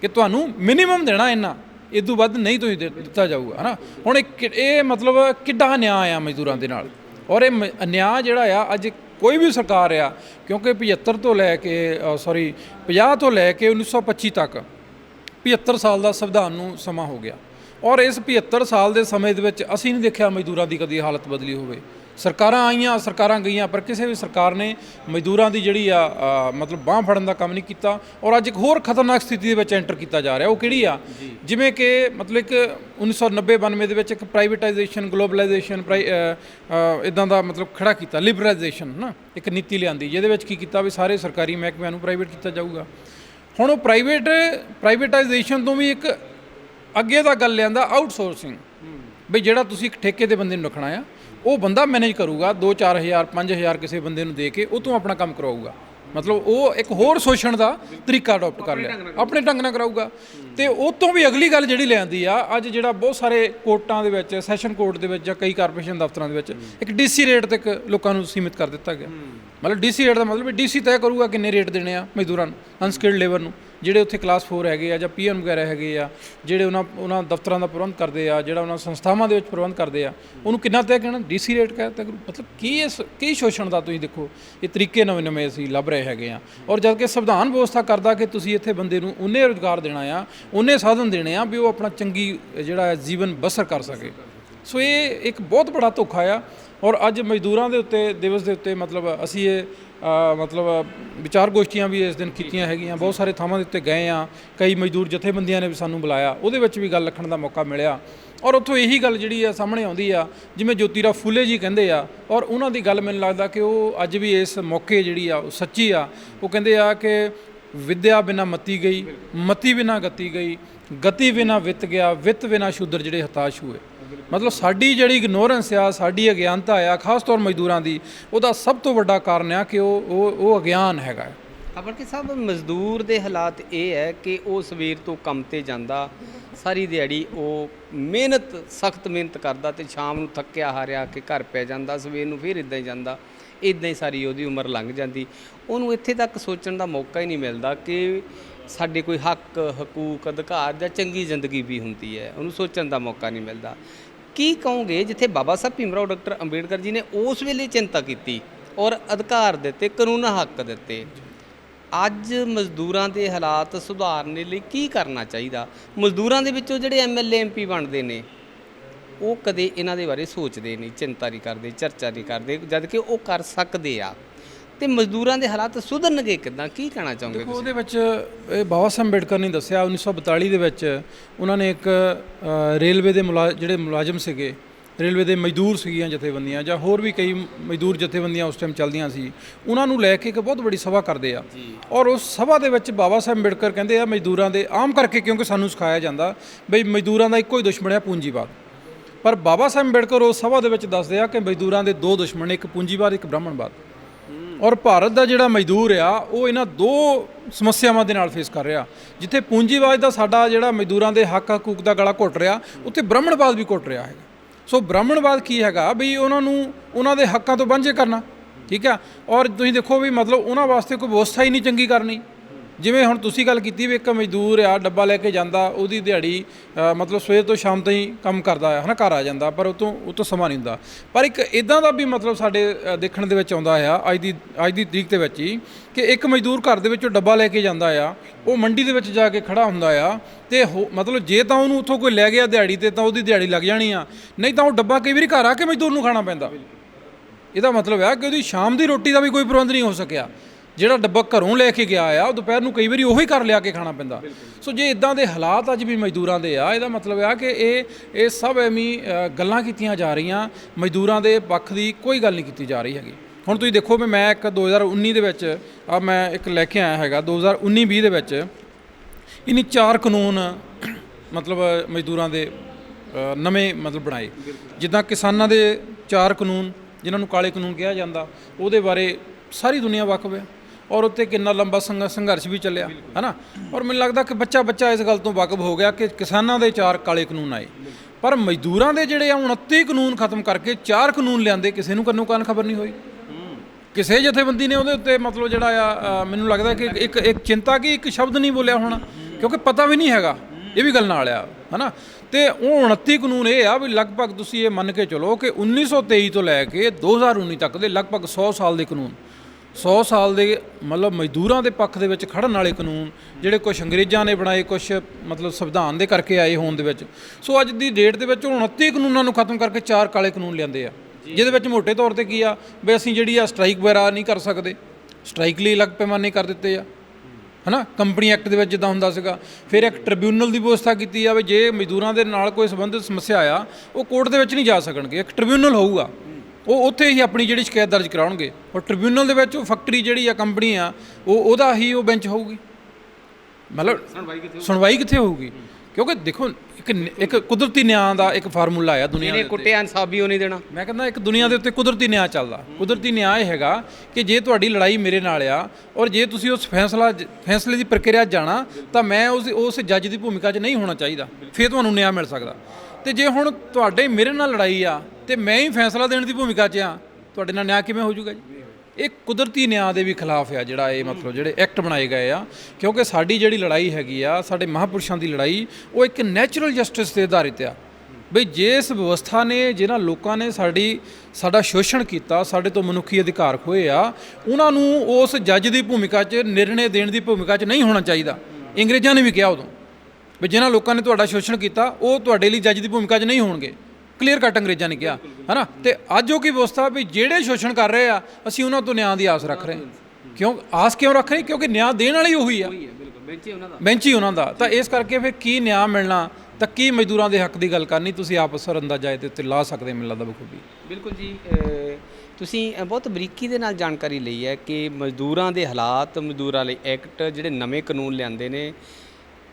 ਕਿ ਤੁਹਾਨੂੰ ਮਿਨੀਮਮ ਦੇਣਾ ਇੰਨਾ ਇਹ ਤੋਂ ਵੱਧ ਨਹੀਂ ਤੁਸੀਂ ਦਿੱਤਾ ਜਾਊਗਾ ਹਨਾ? ਹੁਣ ਇਹ ਇਹ ਮਤਲਬ ਕਿੱਡਾ ਨਿਆਂ ਆ ਮਜ਼ਦੂਰਾਂ ਦੇ ਨਾਲ? ਔਰ ਇਹ ਮ- ਜਿਹੜਾ ਆ, ਅੱਜ ਕੋਈ ਵੀ ਸਰਕਾਰ ਆ, ਕਿਉਂਕਿ 75 ਤੋਂ ਲੈ ਕੇ ਸੌਰੀ 50 ਤੋਂ ਲੈ ਕੇ 1925 ਤੱਕ 75 ਸਾਲ ਦਾ ਸੰਵਿਧਾਨ ਨੂੰ ਸਮਾਂ ਹੋ ਗਿਆ। ਔਰ ਇਸ 75 ਸਾਲ ਦੇ ਸਮੇਂ ਦੇ ਵਿੱਚ ਅਸੀਂ ਨਹੀਂ ਦੇਖਿਆ ਮਜ਼ਦੂਰਾਂ ਦੀ ਕਦੀ ਹਾਲਤ ਬਦਲੀ ਹੋਵੇ। ਸਰਕਾਰਾਂ ਆਈਆਂ ਸਰਕਾਰਾਂ ਗਈਆਂ ਪਰ ਕਿਸੇ ਵੀ ਸਰਕਾਰ ਨੇ ਮਜ਼ਦੂਰਾਂ ਦੀ ਜਿਹੜੀ ਆ ਮਤਲਬ ਬਾਹ ਫੜਨ ਦਾ ਕੰਮ ਨਹੀਂ ਕੀਤਾ ਔਰ ਅੱਜ ਇੱਕ ਹੋਰ ਖਤਰਨਾਕ ਸਥਿਤੀ ਦੇ ਵਿੱਚ ਐਂਟਰ ਕੀਤਾ ਜਾ ਰਿਹਾ। ਉਹ ਕਿਹੜੀ ਆ? ਜਿਵੇਂ ਕਿ ਮਤਲਬ ਇੱਕ 1990 92 ਦੇ ਵਿੱਚ ਇੱਕ ਪ੍ਰਾਈਵੇਟਾਈਜੇਸ਼ਨ ਗਲੋਬਲਾਈਜੇਸ਼ਨ ਇਦਾਂ ਦਾ ਮਤਲਬ ਖੜਾ ਕੀਤਾ ਲਿਬਰਲਾਈਜੇਸ਼ਨ ਨਾ ਇੱਕ ਨੀਤੀ ਲਿਆਂਦੀ ਜਿਹਦੇ ਵਿੱਚ ਕੀ ਕੀਤਾ ਵੀ ਸਾਰੇ ਸਰਕਾਰੀ ਮਹਿਕਮਿਆਂ ਨੂੰ ਪ੍ਰਾਈਵੇਟ ਕੀਤਾ ਜਾਊਗਾ। ਹੁਣ ਉਹ ਪ੍ਰਾਈਵੇਟ ਪ੍ਰਾਈਵੇਟਾਈਜੇਸ਼ਨ ਤੋਂ ਵੀ ਇੱਕ ਅੱਗੇ ਦਾ ਗੱਲ ਲਿਆਂਦਾ ਆਊਟਸੋਰਸਿੰਗ ਬਈ ਜਿਹੜਾ ਤੁਸੀਂ ਇੱਕ ਠੇਕੇ ਦੇ ਬੰਦੇ ਨੂੰ ਰੱਖਣਾ ਆ ਉਹ ਬੰਦਾ ਮੈਨੇਜ ਕਰੂਗਾ 2-4000 5000 ਕਿਸੇ ਬੰਦੇ ਨੂੰ ਦੇ ਕੇ ਉਹ ਤੋਂ ਆਪਣਾ ਕੰਮ ਕਰਾਊਗਾ ਮਤਲਬ ਉਹ ਇੱਕ ਹੋਰ ਸ਼ੋਸ਼ਣ ਦਾ ਤਰੀਕਾ ਅਡਾਪਟ ਕਰ ਲਿਆ। ਆਪਣੇ ਢੰਗ ਨਾਲ ਕਰਾਊਗਾ। ਤੇ ਉਹ ਤੋਂ ਵੀ ਅਗਲੀ ਗੱਲ ਜਿਹੜੀ ਲਿਆਂਦੀ ਆ, ਅੱਜ ਜਿਹੜਾ ਬਹੁਤ ਸਾਰੇ ਕੋਰਟਾਂ ਦੇ ਵਿੱਚ ਸੈਸ਼ਨ ਕੋਰਟ ਦੇ ਵਿੱਚ ਜਾਂ ਕਈ ਕਾਰਪੋਰੇਸ਼ਨ ਦਫ਼ਤਰਾਂ ਦੇ ਵਿੱਚ, ਇੱਕ ਡੀਸੀ ਰੇਟ ਤੱਕ ਲੋਕਾਂ ਨੂੰ ਸੀਮਿਤ ਕਰ ਦਿੱਤਾ ਗਿਆ। ਮਤਲਬ ਡੀਸੀ ਰੇਟ ਦਾ ਮਤਲਬ ਵੀ ਡੀਸੀ ਤੈਅ ਕਰੂਗਾ ਕਿੰਨੇ ਰੇਟ ਦੇਣੇ ਆ ਮਜ਼ਦੂਰਾਂ ਨੂੰ ਅਨਸਕਿਲਡ ਲੇਬਰ ਨੂੰ। ਜਿਹੜੇ ਉੱਥੇ ਕਲਾਸ 4 ਹੈਗੇ ਆ ਜਾਂ ਪੀਐਨ ਵਗੈਰਾ ਹੈਗੇ ਆ, ਜਿਹੜੇ ਉਹਨਾਂ ਉਹਨਾਂ ਦਫ਼ਤਰਾਂ ਦਾ ਪ੍ਰਬੰਧ ਕਰਦੇ ਆ, ਜਿਹੜਾ ਉਹਨਾਂ ਸੰਸਥਾਵਾਂ ਦੇ ਵਿੱਚ ਪ੍ਰਬੰਧ ਕਰਦੇ ਆ, ਉਹਨੂੰ ਕਿੰਨਾ ਤੈਅ ਕਹਿਣਾ? ਡੀਸੀ ਰੇਟ ਕਹਿੰਦਾ ਕਰੂ ਮਤਲਬ ਕੀ ਇਸ, ਕੀ ਸ਼ੋਸ਼ਣ ਦਾ ਤੁਸੀਂ ਦੇਖੋ, ਇਹ ਤਰੀਕੇ ਨਵੇਂ ਨਵੇਂ ਅਸੀਂ ਲੱਭ ਰਹੇ ਹੈਗੇ ਆ। ਔਰ ਜਦ ਕਿ ਸੰਵਿਧਾਨ ਵਿਵਸਥਾ ਕਰਦਾ ਕਿ ਤੁਸੀਂ ਇੱਥੇ ਬੰਦੇ ਨੂੰ ਉਹਨੇ ਰੁਜ਼ਗਾਰ ਦੇਣਾ ਆ, ਉਹਨੇ ਸਾਧਨ ਦੇਣੇ ਆ, ਵੀ ਉਹ ਆਪਣਾ ਚੰਗੀ, ਜਿਹੜਾ ਹੈ, ਜੀਵਨ ਬਸਰ ਕਰ ਸਕੇ। ਸੋ ਇਹ ਇੱਕ ਬਹੁਤ ਬੜਾ ਧੋਖਾ ਆ। ਔਰ ਅੱਜ ਮਜ਼ਦੂਰਾਂ ਦੇ ਉੱਤੇ, ਦਿਵਸ ਦੇ ਉੱਤੇ ਮਤਲਬ ਅਸੀਂ ਇਹ ਮਤਲਬ ਵਿਚਾਰ ਗੋਸ਼ਟੀਆਂ ਵੀ ਇਸ ਦਿਨ ਕੀਤੀਆਂ ਹੈਗੀਆਂ, ਬਹੁਤ ਸਾਰੇ ਥਾਵਾਂ ਦੇ ਉੱਤੇ ਗਏ ਆ, ਕਈ ਮਜ਼ਦੂਰ ਜਥੇਬੰਦੀਆਂ ਨੇ ਵੀ ਸਾਨੂੰ ਬੁਲਾਇਆ, ਉਹਦੇ ਵਿੱਚ ਵੀ ਗੱਲ ਰੱਖਣ ਦਾ ਮੌਕਾ ਮਿਲਿਆ। ਔਰ ਉੱਥੋਂ ਇਹੀ ਗੱਲ ਜਿਹੜੀ ਆ ਸਾਹਮਣੇ ਆਉਂਦੀ ਆ, ਜਿਵੇਂ ਜੋਤੀਰਾ ਫੂਲੇ ਜੀ ਕਹਿੰਦੇ ਆ, ਔਰ ਉਹਨਾਂ ਦੀ ਗੱਲ ਮੈਨੂੰ ਲੱਗਦਾ ਕਿ ਉਹ ਅੱਜ ਵੀ ਇਸ ਮੌਕੇ ਜਿਹੜੀ ਆ, ਉਹ ਸੱਚੀ ਆ। ਉਹ ਕਹਿੰਦੇ ਆ ਕਿ ਵਿਦਿਆ ਬਿਨਾ ਮਤੀ ਗਈ, ਮਤੀ ਬਿਨਾ ਗਤੀ ਗਈ, ਗਤੀ ਬਿਨਾ ਵਿਤ ਗਿਆ, ਵਿਤ ਬਿਨਾ ਸ਼ੂਦਰ ਜਿਹੜੇ ਹਤਾਸ਼ ਹੋਏ। ਮਤਲਬ ਸਾਡੀ ਜਿਹੜੀ ਇਗਨੋਰੈਂਸ ਆ, ਸਾਡੀ ਅਗਿਆਨਤਾ ਆ, ਖਾਸ ਤੌਰ ਮਜ਼ਦੂਰਾਂ ਦੀ, ਉਹਦਾ ਸਭ ਤੋਂ ਵੱਡਾ ਕਾਰਨ ਆ ਕਿ ਉਹ ਉਹ ਅਗਿਆਨ ਹੈਗਾ। ਹੈ। ਖਬਰ ਕਿ ਸਾਹਿਬ ਮਜ਼ਦੂਰ ਦੇ ਹਾਲਾਤ ਇਹ ਹੈ ਕਿ ਉਹ ਸਵੇਰ ਤੋਂ ਕੰਮ ਤੇ ਜਾਂਦਾ। ਸਾਰੀ ਦਿਹਾੜੀ ਉਹ ਮਿਹਨਤ, ਸਖਤ ਮਿਹਨਤ ਕਰਦਾ ਤੇ ਸ਼ਾਮ ਨੂੰ ਥੱਕਿਆ ਹਾਰਿਆ ਕੇ ਘਰ ਪੈ ਜਾਂਦਾ, ਸਵੇਰ ਨੂੰ ਫਿਰ ਇਦਾਂ ਹੀ ਜਾਂਦਾ। ਇਦਾਂ ਹੀ ਸਾਰੀ ਉਹਦੀ ਉਮਰ ਲੰਘ ਜਾਂਦੀ। ਉਹਨੂੰ ਇੱਥੇ ਤੱਕ ਸੋਚਣ ਦਾ ਮੌਕਾ ਹੀ ਨਹੀਂ ਮਿਲਦਾ ਕਿ ਸਾਡੇ ਕੋਈ ਹੱਕ, ਹਕੂਕ, ਅਧਿਕਾਰ ਜਾਂ ਚੰਗੀ ਜ਼ਿੰਦਗੀ ਵੀ ਹੁੰਦੀ ਹੈ। ਉਹਨੂੰ ਸੋਚਣ ਦਾ ਮੌਕਾ ਨਹੀਂ ਮਿਲਦਾ। ਕੀ ਕਹੋਗੇ ਜਿੱਥੇ ਬਾਬਾ ਸਾਹਿਬ ਭੀਮਰਾਓ ਡਾਕਟਰ ਅੰਬੇਡਕਰ ਜੀ ਨੇ ਉਸ ਵੇਲੇ ਚਿੰਤਾ ਕੀਤੀ ਔਰ ਅਧਿਕਾਰ ਦਿੱਤੇ, ਕਾਨੂੰਨ ਹੱਕ ਦਿੱਤੇ? ਅੱਜ ਮਜ਼ਦੂਰਾਂ ਦੇ ਹਾਲਾਤ ਸੁਧਾਰਨ ਲਈ ਕੀ ਕਰਨਾ ਚਾਹੀਦਾ? ਮਜ਼ਦੂਰਾਂ ਦੇ ਵਿੱਚੋਂ ਜਿਹੜੇ ਐਮਐਲਏ ਐਮਪੀ ਬਣਦੇ ਨੇ ਉਹ ਕਦੇ ਇਹਨਾਂ ਦੇ ਬਾਰੇ ਸੋਚਦੇ ਨਹੀਂ ਚਿੰਤਾ ਨਹੀਂ ਕਰਦੇ ਚਰਚਾ ਨਹੀਂ ਕਰਦੇ ਜਦ ਕਿ ਉਹ ਕਰ ਸਕਦੇ ਆ। ਤੇ ਮਜ਼ਦੂਰਾਂ ਦੇ ਹਾਲਾਤ ਸੁਧਰਨਗੇ ਕਿਦਾਂ? ਕੀ ਕਹਿਣਾ ਚਾਹੋਗੇ ਦੇਖੋ ਉਹਦੇ ਵਿੱਚ ਇਹ ਬਾਬਾ ਸਾਹਿਬ ਅੰਬੇਡਕਰ ਨੇ ਦੱਸਿਆ 1942 ਦੇ ਵਿੱਚ ਉਹਨਾਂ ਨੇ ਇੱਕ ਰੇਲਵੇ ਦੇ ਜਿਹੜੇ ਮੁਲਾਜ਼ਮ ਸੀਗੇ ਰੇਲਵੇ ਦੇ ਮਜ਼ਦੂਰ ਸੀਗੀਆਂ ਜਥੇਬੰਦੀਆਂ ਜਾਂ ਹੋਰ ਵੀ ਕਈ ਮਜ਼ਦੂਰ ਜਥੇਬੰਦੀਆਂ ਉਸ ਟਾਈਮ ਚੱਲਦੀਆਂ ਸੀ ਉਹਨਾਂ ਨੂੰ ਲੈ ਕੇ ਇੱਕ ਬਹੁਤ ਵੱਡੀ ਸਭਾ ਕਰਦੇ ਆ। ਔਰ ਉਸ ਸਭਾ ਦੇ ਵਿੱਚ ਬਾਬਾ ਸਾਹਿਬ ਅੰਬੇਡਕਰ ਕਹਿੰਦੇ ਆ ਮਜ਼ਦੂਰਾਂ ਦੇ ਆਮ ਕਰਕੇ ਕਿਉਂਕਿ ਸਾਨੂੰ ਸਿਖਾਇਆ ਜਾਂਦਾ ਬਈ ਮਜ਼ਦੂਰਾਂ ਦਾ ਇੱਕੋ ਹੀ ਦੁਸ਼ਮਣ ਹੈ ਪੂੰਜੀਵਾਦ। ਪਰ ਬਾਬਾ ਸਾਹਿਬ ਅੰਬੇਡਕਰ ਉਸ ਸਭਾ ਦੇ ਵਿੱਚ ਦੱਸਦੇ ਆ ਕਿ ਮਜ਼ਦੂਰਾਂ ਦੇ ਦੋ ਦੁਸ਼ਮਣ ਨੇ ਇੱਕ ਪੂੰਜੀਵਾਦ ਇੱਕ ਬ੍ਰਾਹਮਣਵਾਦ। ਔਰ ਭਾਰਤ ਦਾ ਜਿਹੜਾ ਮਜ਼ਦੂਰ ਆ ਉਹ ਇਹਨਾਂ ਦੋ ਸਮੱਸਿਆਵਾਂ ਦੇ ਨਾਲ ਫੇਸ ਕਰ ਰਿਹਾ। ਜਿੱਥੇ ਪੂੰਜੀਵਾਦ ਦਾ ਸਾਡਾ ਜਿਹੜਾ ਮਜ਼ਦੂਰਾਂ ਦੇ ਹੱਕ ਹਕੂਕ ਦਾ ਗਲਾ ਘੁੱਟ ਰਿਹਾ ਉੱਥੇ ਬ੍ਰਾਹਮਣਵਾਦ ਵੀ ਘੁੱਟ ਰਿਹਾ ਹੈਗਾ। ਸੋ ਬ੍ਰਾਹਮਣਵਾਦ ਕੀ ਹੈਗਾ? ਵੀ ਉਹਨਾਂ ਨੂੰ ਉਹਨਾਂ ਦੇ ਹੱਕਾਂ ਤੋਂ ਵਾਂਝੇ ਕਰਨਾ, ਠੀਕ ਆ ਔਰ ਤੁਸੀਂ ਦੇਖੋ ਵੀ ਮਤਲਬ ਉਹਨਾਂ ਵਾਸਤੇ ਕੋਈ ਵਿਵਸਥਾ ਹੀ ਨਹੀਂ ਚੰਗੀ ਕਰਨੀ। ਜਿਵੇਂ ਹੁਣ ਤੁਸੀਂ ਗੱਲ ਕੀਤੀ ਵੀ ਇੱਕ ਮਜ਼ਦੂਰ ਆ, ਡੱਬਾ ਲੈ ਕੇ ਜਾਂਦਾ, ਉਹਦੀ ਦਿਹਾੜੀ ਮਤਲਬ ਸਵੇਰ ਤੋਂ ਸ਼ਾਮ ਤਾਈਂ ਕੰਮ ਕਰਦਾ ਹੈ ਹਨਾ, ਘਰ ਆ ਜਾਂਦਾ, ਪਰ ਉਹ ਤੋਂ ਉਹ ਤੋਂ ਸਮਾਂ ਨਹੀਂ ਹੁੰਦਾ। ਪਰ ਇੱਕ ਇਦਾਂ ਦਾ ਵੀ ਮਤਲਬ ਸਾਡੇ ਦੇਖਣ ਦੇ ਵਿੱਚ ਆਉਂਦਾ ਆ, ਅੱਜ ਦੀ ਅੱਜ ਦੀ ਤਰੀਕ ਦੇ ਵਿੱਚ ਹੀ, ਕਿ ਇੱਕ ਮਜ਼ਦੂਰ ਘਰ ਦੇ ਵਿੱਚੋਂ ਡੱਬਾ ਲੈ ਕੇ ਜਾਂਦਾ ਆ, ਉਹ ਮੰਡੀ ਦੇ ਵਿੱਚ ਜਾ ਕੇ ਖੜਾ ਹੁੰਦਾ ਆ, ਤੇ ਹੋ- ਮਤਲਬ ਜੇ ਤਾਂ ਉਹਨੂੰ ਉੱਥੋਂ ਕੋਈ ਲੈ ਗਿਆ ਦਿਹਾੜੀ ਤੇ ਤਾਂ ਉਹਦੀ ਦਿਹਾੜੀ ਲੱਗ ਜਾਣੀ ਆ, ਨਹੀਂ ਤਾਂ ਉਹ ਡੱਬਾ ਕਈ ਵਾਰੀ ਘਰ ਆ ਕੇ ਮਜ਼ਦੂਰ ਨੂੰ ਖਾਣਾ ਪੈਂਦਾ। ਇਹਦਾ ਮਤਲਬ ਹੈ ਕਿ ਉਹਦੀ ਸ਼ਾਮ ਦੀ ਰੋਟੀ ਦਾ ਵੀ ਕੋਈ ਪ੍ਰਬੰਧ ਨਹੀਂ ਹੋ ਸਕਿਆ। ਜਿਹੜਾ ਡੱਬਾ ਘਰੋਂ ਲੈ ਕੇ ਗਿਆ ਆ ਉਹ ਦੁਪਹਿਰ ਨੂੰ ਕਈ ਵਾਰੀ ਉਹੀ ਘਰ ਲਿਆ ਕੇ ਖਾਣਾ ਪੈਂਦਾ। ਸੋ ਜੇ ਇਦਾਂ ਦੇ ਹਾਲਾਤ ਅੱਜ ਵੀ ਮਜ਼ਦੂਰਾਂ ਦੇ ਆ ਇਹਦਾ ਮਤਲਬ ਆ ਕਿ ਇਹ ਇਹ ਸਭ ਐਵੇਂ ਗੱਲਾਂ ਕੀਤੀਆਂ ਜਾ ਰਹੀਆਂ ਮਜ਼ਦੂਰਾਂ ਦੇ ਪੱਖ ਦੀ ਕੋਈ ਗੱਲ ਨਹੀਂ ਕੀਤੀ ਜਾ ਰਹੀ ਹੈਗੀ। ਹੁਣ ਤੁਸੀਂ ਦੇਖੋ ਵੀ ਮੈਂ ਇੱਕ 2019 ਦੇ ਵਿੱਚ ਆ ਮੈਂ ਇੱਕ ਲੈ ਕੇ ਆਇਆ ਹੈਗਾ 2019-20 ਦੇ ਵਿੱਚ ਇਨੀ ਚਾਰ ਕਾਨੂੰਨ ਮਤਲਬ ਮਜ਼ਦੂਰਾਂ ਦੇ ਨਵੇਂ ਮਤਲਬ ਬਣਾਏ। ਜਿੱਦਾਂ ਕਿਸਾਨਾਂ ਦੇ ਚਾਰ ਕਾਨੂੰਨ ਜਿਨ੍ਹਾਂ ਨੂੰ ਕਾਲੇ ਕਾਨੂੰਨ ਕਿਹਾ ਜਾਂਦਾ ਉਹਦੇ ਬਾਰੇ ਸਾਰੀ ਦੁਨੀਆ ਵਾਕਫ ਹੈ ਔਰ ਉੱਤੇ ਕਿੰਨਾ ਲੰਬਾ ਸੰਘ- ਸੰਘਰਸ਼ ਵੀ ਚੱਲਿਆ, ਹੈਨਾ? ਔਰ ਮੈਨੂੰ ਲੱਗਦਾ ਕਿ ਬੱਚਾ ਬੱਚਾ ਇਸ ਗੱਲ ਤੋਂ ਵਾਕਫ ਹੋ ਗਿਆ ਕਿ ਕਿਸਾਨਾਂ ਦੇ ਚਾਰ ਕਾਲੇ ਕਾਨੂੰਨ ਆਏ। ਪਰ ਮਜ਼ਦੂਰਾਂ ਦੇ ਜਿਹੜੇ ਆ 29 ਕਾਨੂੰਨ ਖਤਮ ਕਰਕੇ ਚਾਰ ਕਾਨੂੰਨ ਲਿਆਂਦੇ, ਕਿਸੇ ਨੂੰ ਕੰਨੋ ਕੰਨ ਖਬਰ ਨਹੀਂ ਹੋਈ। ਕਿਸੇ ਜਥੇਬੰਦੀ ਨੇ ਉਹਦੇ ਉੱਤੇ ਮਤਲਬ ਜਿਹੜਾ ਆ ਮੈਨੂੰ ਲੱਗਦਾ ਕਿ ਇੱਕ ਇੱਕ ਚਿੰਤਾ ਕੀ, ਇੱਕ ਸ਼ਬਦ ਨਹੀਂ ਬੋਲਿਆ ਹੋਣਾ, ਕਿਉਂਕਿ ਪਤਾ ਵੀ ਨਹੀਂ ਹੈਗਾ, ਇਹ ਵੀ ਗੱਲ ਨਾਲ ਆ, ਹਨਾ? ਤੇ ਉਹ 29 ਕਾਨੂੰਨ ਇਹ ਆ ਵੀ ਲਗਭਗ ਤੁਸੀਂ ਇਹ ਮੰਨ ਕੇ ਚਲੋ ਕਿ 1923 ਤੋਂ ਲੈ ਕੇ 2019 ਤੱਕ ਦੇ ਲਗਭਗ 100 ਸਾਲ ਦੇ ਕਾਨੂੰਨ। 100 ਸਾਲ ਦੇ ਮਤਲਬ ਮਜ਼ਦੂਰਾਂ ਦੇ ਪੱਖ ਦੇ ਵਿੱਚ ਖੜਨ ਵਾਲੇ ਕਾਨੂੰਨ ਜਿਹੜੇ ਕੁਝ ਅੰਗਰੇਜ਼ਾਂ ਨੇ ਬਣਾਏ ਕੁਝ ਮਤਲਬ ਸੰਵਿਧਾਨ ਦੇ ਕਰਕੇ ਆਏ ਹੋਣ ਦੇ ਵਿੱਚ। ਸੋ ਅੱਜ ਦੀ ਡੇਟ ਦੇ ਵਿੱਚ 29 ਕਾਨੂੰਨਾਂ ਨੂੰ ਖਤਮ ਕਰਕੇ ਚਾਰ ਕਾਲੇ ਕਾਨੂੰਨ ਲਿਆਂਦੇ ਆ। ਜਿਹਦੇ ਵਿੱਚ ਮੋٹے ਤੌਰ ਤੇ ਕੀ ਆ? ਵੀ ਅਸੀਂ ਜਿਹੜੀ ਆ ਸਟ੍ਰਾਈਕ ਵਗੈਰਾ ਨਹੀਂ ਕਰ ਸਕਦੇ। ਸਟ੍ਰਾਈਕ ਲਈ ਅਲੱਗ ਪੈਮਾਨੇ ਕਰ ਦਿੱਤੇ ਆ। ਹਨਾ? ਕੰਪਨੀ ਐਕਟ ਦੇ ਵਿੱਚ ਜਿੱਦਾਂ ਹੁੰਦਾ ਸੀਗਾ। ਫਿਰ ਇੱਕ ਟ੍ਰਿਬਿਊਨਲ ਦੀ ਵਿਵਸਥਾ ਕੀਤੀ ਆ ਵੀ ਜੇ ਮਜ਼ਦੂਰਾਂ ਦੇ ਨਾਲ ਕੋਈ ਸੰਬੰਧਿਤ ਸਮੱਸਿਆ ਆ ਉਹ ਕੋਰਟ ਦੇ ਵਿੱਚ ਨਹੀਂ ਜਾ ਸਕਣਗੇ। ਇੱਕ ਟ੍ਰਿਬਿਊਨਲ ਹੋਊਗਾ। ਉਹ ਉੱਥੇ ਹੀ ਆਪਣੀ ਜਿਹੜੀ ਸ਼ਿਕਾਇਤ ਦਰਜ ਕਰਾਉਣਗੇ। ਔਰ ਟ੍ਰਿਬਿਊਨਲ ਦੇ ਵਿੱਚ ਉਹ ਫੈਕਟਰੀ ਜਿਹੜੀ ਆ ਕੰਪਨੀ ਆ ਉਹ ਉਹਦਾ ਹੀ ਉਹ ਬੈਂਚ ਹੋਊਗੀ। ਮਤਲਬ ਸੁਣਵਾਈ ਕਿੱਥੇ ਹੋਊਗੀ? ਕਿਉਂਕਿ ਦੇਖੋ ਇੱਕ ਇੱਕ ਕੁਦਰਤੀ ਨਿਆਂ ਦਾ ਇੱਕ ਫਾਰਮੂਲਾ ਆ ਦੁਨੀਆ ਦੇ ਉੱਤੇ। ਕੁੱਟਿਆ ਇਨਸਾਫ ਉਹ ਨਹੀਂ ਦੇਣਾ। ਮੈਂ ਕਹਿੰਦਾ ਇੱਕ ਦੁਨੀਆ ਦੇ ਉੱਤੇ ਕੁਦਰਤੀ ਨਿਆਂ ਚੱਲਦਾ। ਕੁਦਰਤੀ ਨਿਆਂ ਇਹ ਹੈਗਾ ਕਿ ਜੇ ਤੁਹਾਡੀ ਲੜਾਈ ਮੇਰੇ ਨਾਲ ਆ ਔਰ ਜੇ ਤੁਸੀਂ ਉਸ ਫੈਸਲਾ ਫੈਸਲੇ ਦੀ ਪ੍ਰਕਿਰਿਆ ਜਾਣਾ ਤਾਂ ਮੈਂ ਉਸ ਉਸ ਜੱਜ ਦੀ ਭੂਮਿਕਾ 'ਚ ਨਹੀਂ ਹੋਣਾ ਚਾਹੀਦਾ। ਫਿਰ ਤੁਹਾਨੂੰ ਨਿਆਂ ਮਿਲ ਸਕਦਾ। ਤੇ ਜੇ ਹੁਣ ਤੁਹਾਡੇ ਮੇਰੇ ਨਾਲ ਲੜਾਈ ਆ ਤੇ ਮੈਂ ਹੀ ਫੈਸਲਾ ਦੇਣ ਦੀ ਭੂਮਿਕਾ 'ਚ ਆ ਤੁਹਾਡੇ ਨਾਲ ਨਿਆਂ ਕਿਵੇਂ ਹੋ ਜਾਊਗਾ ਜੀ? ਇਹ ਕੁਦਰਤੀ ਨਿਆਂ ਦੇ ਵੀ ਖਿਲਾਫ ਆ ਜਿਹੜਾ ਇਹ ਮਤਲਬ ਜਿਹੜੇ ਐਕਟ ਬਣਾਏ ਗਏ ਆ। ਕਿਉਂਕਿ ਸਾਡੀ ਜਿਹੜੀ ਲੜਾਈ ਹੈਗੀ ਆ, ਸਾਡੇ ਮਹਾਪੁਰਸ਼ਾਂ ਦੀ ਲੜਾਈ, ਉਹ ਇੱਕ ਨੈਚੁਰਲ ਜਸਟਿਸ ਤੇ ਆਧਾਰਿਤ ਆ। ਬਈ ਜਿਸ ਵਿਵਸਥਾ ਨੇ, ਜਿਹਨਾਂ ਲੋਕਾਂ ਨੇ ਸਾਡੀ, ਸਾਡਾ ਸ਼ੋਸ਼ਣ ਕੀਤਾ, ਸਾਡੇ ਤੋਂ ਮਨੁੱਖੀ ਅਧਿਕਾਰ ਖੋਏ ਆ, ਉਹਨਾਂ ਨੂੰ ਉਸ ਜੱਜ ਦੀ ਭੂਮਿਕਾ 'ਚ, ਨਿਰਣੇ ਦੇਣ ਦੀ ਭੂਮਿਕਾ 'ਚ ਨਹੀਂ ਹੋਣਾ ਚਾਹੀਦਾ। ਅੰਗਰੇਜ਼ਾਂ ਨੇ ਵੀ ਕਿਹਾ ਉਦੋਂ ਵੀ ਜਿਨ੍ਹਾਂ ਲੋਕਾਂ ਨੇ ਤੁਹਾਡਾ ਸ਼ੋਸ਼ਣ ਕੀਤਾ, ਉਹ ਤੁਹਾਡੇ ਲਈ ਜੱਜ ਦੀ ਭੂਮਿਕਾ 'ਚ ਨਹੀਂ ਹੋਣਗੇ। ਕਲੀਅਰ ਕੱਟ ਅੰਗਰੇਜ਼ਾਂ ਨੇ ਕਿਹਾ ਹਨਾ? ਤੇ ਅੱਜ ਉਹ ਕੀ ਵਿਵਸਥਾ ਵੀ ਜਿਹੜੇ ਸ਼ੋਸ਼ਣ ਕਰ ਰਹੇ ਆ ਅਸੀਂ ਉਹਨਾਂ ਤੋਂ ਨਿਆਂ ਦੀ ਆਸ ਰੱਖ ਰਹੇ ਹਾਂ। ਕਿਉਂ? ਆਸ ਕਿਉਂ ਰੱਖ ਰਹੇ? ਕਿਉਂਕਿ ਨਿਆਂ ਦੇਣ ਵਾਲੀ ਉਹੀ ਆ। ਬੈਂਚੀ ਦਾ। ਹੀ ਉਹਨਾਂ ਦਾ। ਤਾਂ ਇਸ ਕਰਕੇ ਫਿਰ ਕੀ ਨਿਆਂ ਮਿਲਣਾ? ਤਾਂ ਕੀ ਮਜ਼ਦੂਰਾਂ ਦੇ ਹੱਕ ਦੀ ਗੱਲ ਕਰਨੀ? ਤੁਸੀਂ ਆਪ ਅਸਰ ਅੰਦਾਜ਼ਾ ਇਹਦੇ ਉੱਤੇ ਲਾ ਸਕਦੇ ਮੈਨੂੰ ਲੱਗਦਾ ਬਖੂਬੀ। ਬਿਲਕੁਲ ਜੀ ਤੁਸੀਂ ਬਹੁਤ ਬਰੀਕੀ ਦੇ ਨਾਲ ਜਾਣਕਾਰੀ ਲਈ ਹੈ ਕਿ ਮਜ਼ਦੂਰਾਂ ਦੇ ਹਾਲਾਤ ਮਜ਼ਦੂਰਾਂ ਲਈ ਐਕਟ ਜਿਹੜੇ ਨਵੇਂ ਕਾਨੂੰਨ ਲਿਆਂਦੇ ਨੇ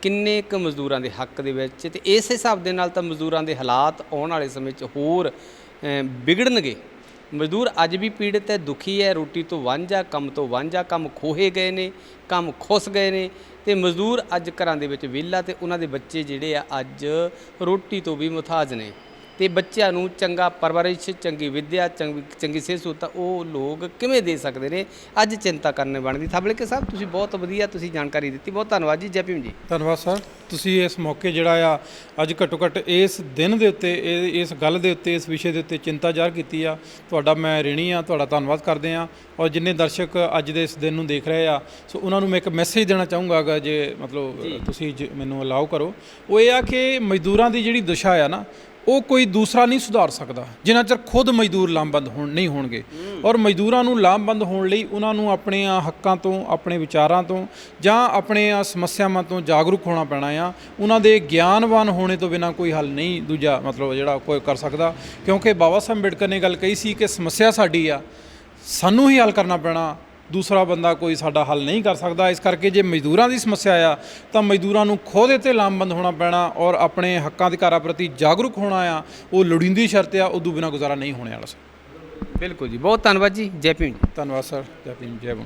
ਕਿੰਨੇ ਕੁ ਮਜ਼ਦੂਰਾਂ ਦੇ ਹੱਕ ਦੇ ਵਿੱਚ ਤੇ ਇਸ ਹਿਸਾਬ ਦੇ ਨਾਲ ਤਾਂ ਮਜ਼ਦੂਰਾਂ ਦੇ ਹਾਲਾਤ ਆਉਣ ਵਾਲੇ ਸਮੇਂ 'ਚ ਹੋਰ ਵਿਗੜਨਗੇ। ਮਜ਼ਦੂਰ ਅੱਜ ਵੀ ਪੀੜਤ ਹੈ, ਦੁਖੀ ਹੈ, ਰੋਟੀ ਤੋਂ ਵਾਂਝਾ, ਕੰਮ ਤੋਂ ਵਾਂਝਾ, ਕੰਮ ਖੋਹੇ ਗਏ ਨੇ, ਕੰਮ ਖੁੱਸ ਗਏ ਨੇ ਤੇ ਮਜ਼ਦੂਰ ਅੱਜ ਘਰਾਂ ਦੇ ਵਿੱਚ ਵਿਹਲਾ ਤੇ ਉਹਨਾਂ ਦੇ ਬੱਚੇ ਜਿਹੜੇ ਆ ਅੱਜ ਰੋਟੀ ਤੋਂ ਵੀ ਮੁਤਾਜ ਨੇ। ਤੇ ਬੱਚਿਆਂ ਨੂੰ ਚੰਗਾ ਪਰਵਰਿਸ਼ ਚੰਗੀ ਵਿੱਦਿਆ ਚੰਗੀ ਚੰਗੀ ਸਿਹਤ ਸਹੂਲਤਾਂ ਉਹ ਲੋਕ ਕਿਵੇਂ ਦੇ ਸਕਦੇ ਨੇ? ਅੱਜ ਚਿੰਤਾ ਕਰਨੇ ਬਣਦੀ ਥਾਬਲਕੇ ਸਾਹਿਬ ਤੁਸੀਂ ਬਹੁਤ ਵਧੀਆ ਤੁਸੀਂ ਜਾਣਕਾਰੀ ਦਿੱਤੀ। ਬਹੁਤ ਧੰਨਵਾਦ ਜੀ ਜੈ ਭੀਮ ਜੀ। ਧੰਨਵਾਦ ਸਰ। ਤੁਸੀਂ ਇਸ ਮੌਕੇ ਜਿਹੜਾ ਆ ਅੱਜ ਘੱਟੋ ਘੱਟ ਇਸ ਦਿਨ ਦੇ ਉੱਤੇ ਇਸ ਗੱਲ ਦੇ ਉੱਤੇ ਇਸ ਵਿਸ਼ੇ ਦੇ ਉੱਤੇ ਚਿੰਤਾ ਜ਼ਾਹਰ ਕੀਤੀ ਆ। ਤੁਹਾਡਾ ਮੈਂ ਰਿਣੀ ਆ ਤੁਹਾਡਾ ਧੰਨਵਾਦ ਕਰਦੇ ਆ। ਔਰ ਜਿੰਨੇ ਦਰਸ਼ਕ ਅੱਜ ਦੇ ਇਸ ਦਿਨ ਨੂੰ ਦੇਖ ਰਹੇ ਆ ਸੋ ਉਹਨਾਂ ਨੂੰ ਮੈਂ ਇੱਕ ਮੈਸੇਜ ਦੇਣਾ ਚਾਹੂੰਗਾ ਜੇ ਮਤਲਬ ਤੁਸੀਂ ਮੈਨੂੰ ਅਲਾਉ ਕਰੋ। ਉਹ ਇਹ ਆ ਕਿ ਮਜ਼ਦੂਰਾਂ ਦੀ ਜਿਹੜੀ ਦਸ਼ਾ ਆ ਨਾ ਉਹ ਕੋਈ ਦੂਸਰਾ ਨਹੀਂ ਸੁਧਾਰ ਸਕਦਾ ਜਿੰਨਾ ਚਿਰ ਖੁਦ ਮਜ਼ਦੂਰ ਲਾਮਬੰਦ ਹੋਣ ਨਹੀਂ ਹੋਣਗੇ। ਔਰ ਮਜ਼ਦੂਰਾਂ ਨੂੰ ਲਾਮਬੰਦ ਹੋਣ ਲਈ ਉਹਨਾਂ ਨੂੰ ਆਪਣੇ ਹੱਕਾਂ ਤੋਂ, ਆਪਣੇ ਵਿਚਾਰਾਂ ਤੋਂ ਜਾਂ ਆਪਣੇ ਸਮੱਸਿਆਵਾਂ ਤੋਂ ਜਾਗਰੂਕ ਹੋਣਾ ਪੈਣਾ ਆ। ਉਹਨਾਂ ਦੇ ਗਿਆਨਵਾਨ ਹੋਣੇ ਤੋਂ ਬਿਨਾ ਕੋਈ ਹੱਲ ਨਹੀਂ ਦੂਜਾ ਮਤਲਬ ਜਿਹੜਾ ਕੋਈ ਕਰ ਸਕਦਾ। ਕਿਉਂਕਿ ਬਾਬਾ ਸਾਹਿਬ ਅੰਬੇਡਕਰ ਨੇ ਗੱਲ ਕਹੀ ਸੀ ਕਿ ਸਮੱਸਿਆ ਸਾਡੀ ਆ, ਸਾਨੂੰ ਹੀ ਹੱਲ ਕਰਨਾ ਪੈਣਾ। ਦੂਸਰਾ ਬੰਦਾ ਕੋਈ ਸਾਡਾ ਹੱਲ ਨਹੀਂ ਕਰ ਸਕਦਾ। ਇਸ ਕਰਕੇ ਜੇ ਮਜ਼ਦੂਰਾਂ ਦੀ ਸਮੱਸਿਆ ਆ ਤਾਂ ਮਜ਼ਦੂਰਾਂ ਨੂੰ ਖੁਦ ਤੇ ਲਾਮਬੰਦ ਹੋਣਾ ਪੈਣਾ ਔਰ ਆਪਣੇ ਹੱਕਾਂ ਅਧਿਕਾਰਾਂ ਪ੍ਰਤੀ ਜਾਗਰੂਕ ਹੋਣਾ ਆ ਉਹ ਲੋੜੀਂਦੀ ਸ਼ਰਤ ਆ ਉਦੋਂ ਬਿਨਾਂ ਗੁਜ਼ਾਰਾ ਨਹੀਂ ਹੋਣੇ ਵਾਲਾ। ਸਰ ਬਿਲਕੁਲ ਜੀ ਬਹੁਤ ਧੰਨਵਾਦ ਜੀ ਜੈ ਭੀਮ ਜੀ। ਧੰਨਵਾਦ ਸਰ ਜੈ ਭੀਮ ਜੈ ਭੀਮ।